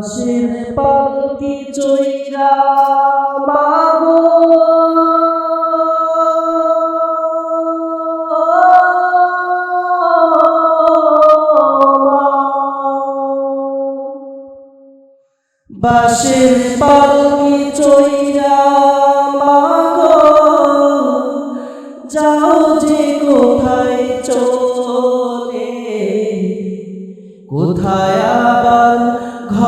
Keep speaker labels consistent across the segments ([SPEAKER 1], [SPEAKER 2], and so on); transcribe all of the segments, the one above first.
[SPEAKER 1] বাঁশের পালকি চইরা মাগো। বাঁশের পালকি চইরা মাগো। যাও যে কোথায় চলে কোথায়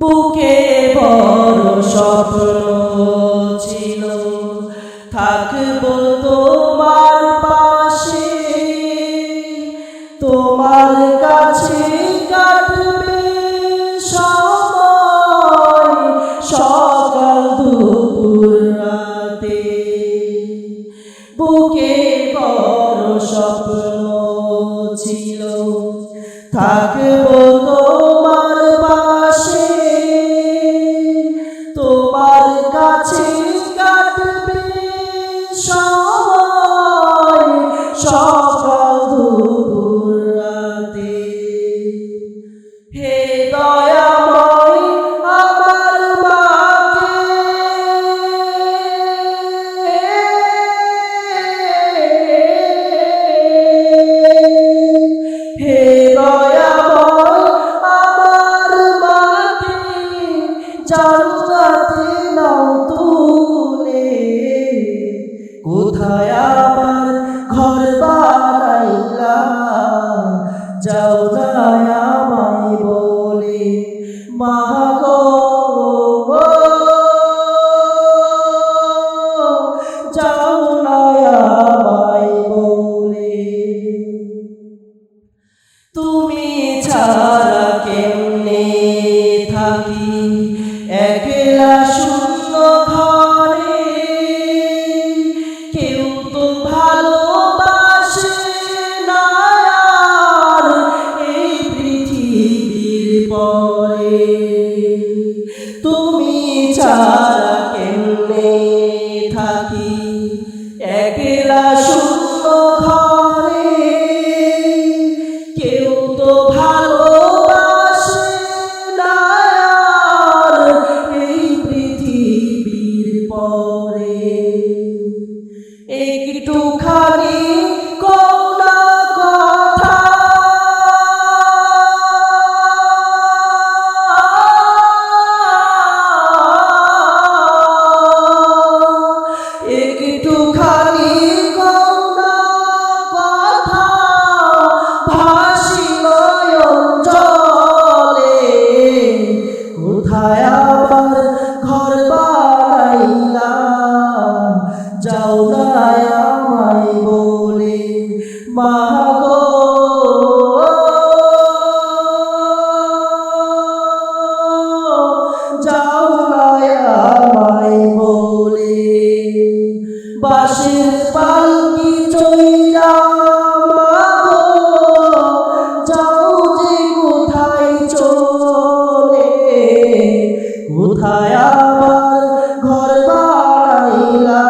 [SPEAKER 1] বুকে বড় স্বপ্ন ছিল। থাকব তোমার পাশে, তোমার কাছে কাটবে সময়। সকাল দুপুর রাতে বুকে বড় স্বপ্ন ছিল। থাকব তোমার হে দয়াময় আমার মাকে। হে দয়াময় আমার মাকে। জান্নাতে নাও তুলে ছাড়া কেমনে থাকি? একলা শূন্য ঘরে। কেউ তো ভালোবাসে না এই পৃথিবীর পরে। তুমি ছাড়া পরে। একটুখানি কোনা কথা। একটুখানি কোনা কথা। ভাসি নয়ন জলে। কোথায় বাসের পালকি চইরা যাও যে কোথায় চলে কোথায় আবার ঘর বানাইলা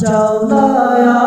[SPEAKER 1] যাও না